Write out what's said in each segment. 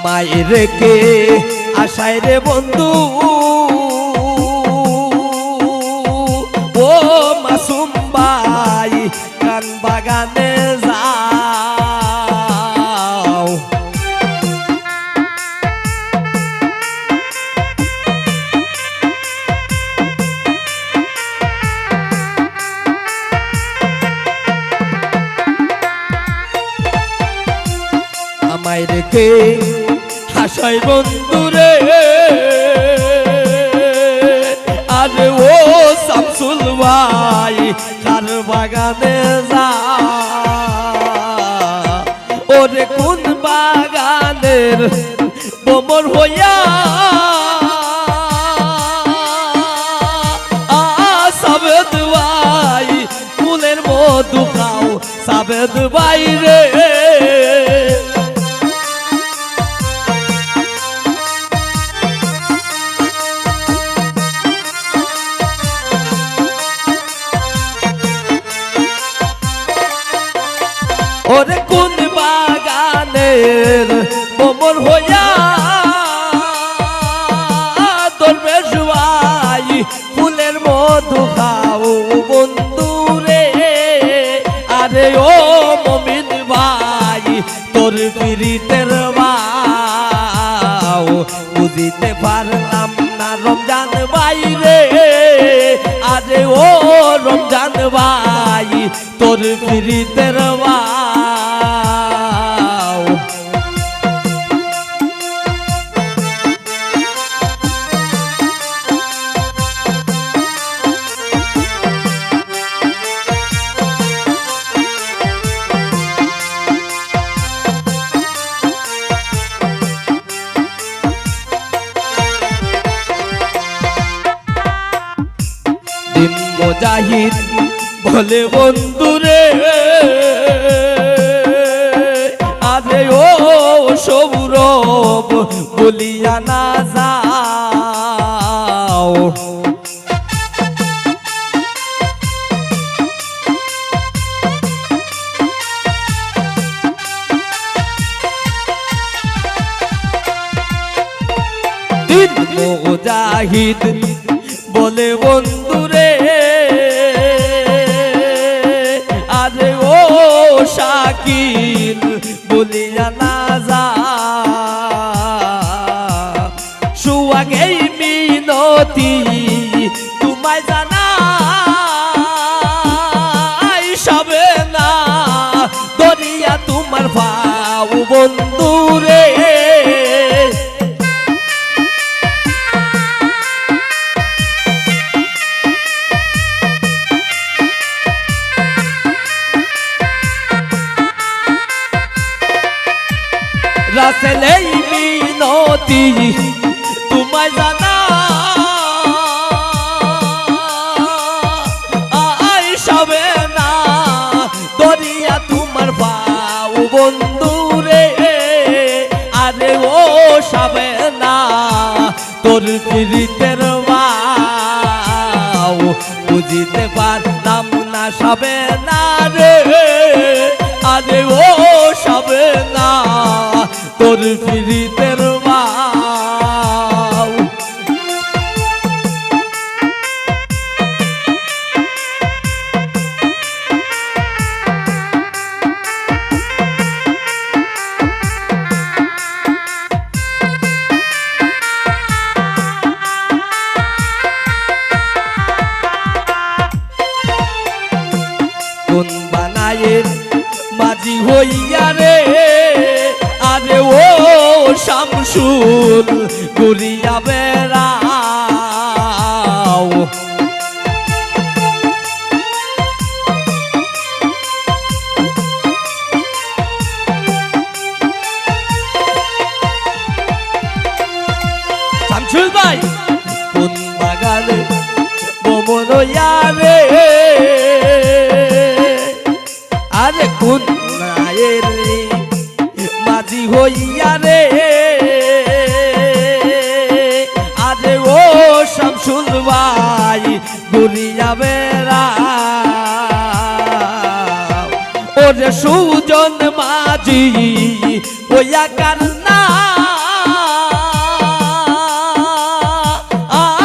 আমায় রেখে আশায় রে বন্ধু। ও মাসুম ভাই কান বাগানে যাও। আমায় রেখে হাসাই বন্ধুরে, আর ও শামসুল ভাই কার বাগানে যা। ওরে কোন বাগানের বোমর হইয়া? সাবেদ ভাই, ফুলের মধু খাও, সাবেদ ভাই রে। বাগানের মোমর হইয়া দরবেশ ভাই ফুলের মধু খাও বন্ধু রে আরে ও মমিন ভাই, তোর পিরিতের বাও বুঝিতে পারলাম না রমজান ভাই রে আরে ও রমজান ভাই, তোর পিরিতের বাও মুজাহিদ বলে বন্ধুরে আরে ও সৌরভ বলিয়া না যাও। বলে বন্ধুরে শাকিল বলিয়া না যা। সুয়াগেই মিনতি তোমায় জানা সবে না। দরিয়া তোমার ভাও বন্ধুরে রাসেলেই মিনতি বন্ধু রে আরে ও সবে না তোর পিরিতের মাও বুঝিতে পারলাম না সবে না তোর পিরিতের শামসুল করিয়া বেড়াও। শামসুল ভাই কোন বাগানে বোমন রে আরে কোন মাঝি হইয়া রে সুজন মাঝি ওয়া কান্না।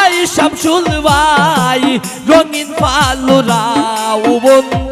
আই শামসুল শুনবাই রঙিন পালুরা বন্ধু।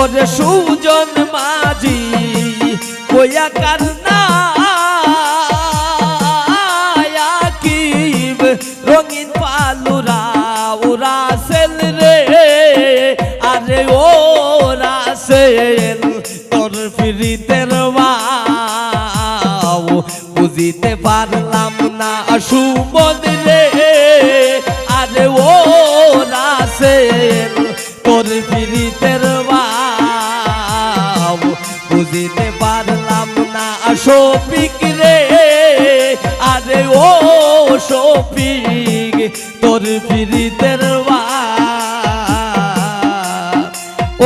ওরে সুজন মাঝি, কইয়া কান্না কিব, রঙিন পালুরা, ওরা সেল রে। আরে ও রাসেল তোর ফিরিতের বুঝিতে পারলাম না শুভ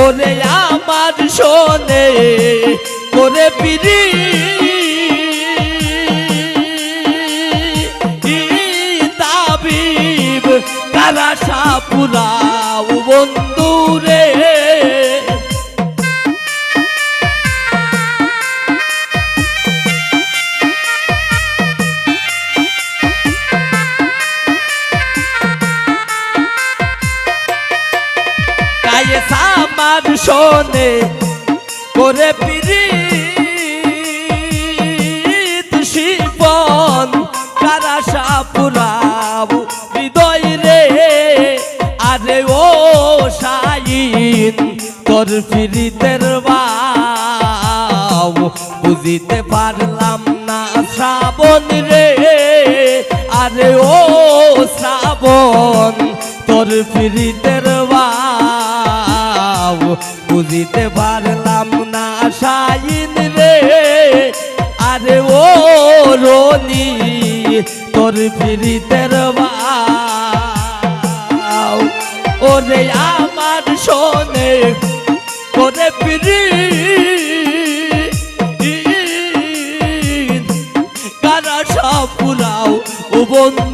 ওরে আমার শোনে ওরে পিরি। তাবিব কারা সাপুরা বন্ধু রে করে পিরি হৃদয় রে, আরে ও শাইন, তোর ফিরিতের বাউ বুঝিতে পারলাম না শ্রাবণ রে, আরে ও শ্রাবণ, তোর ফিরিতের আরে ও রনি, তোর ফিরিতের বাউ ওরে আমার শোনে করে ফিরি কারা সব পুরাও ও বন্ধু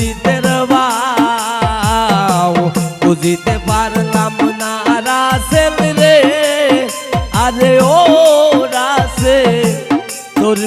বুঝিতে পারলাম না রাসেল রে। আরে ও রাসে তোর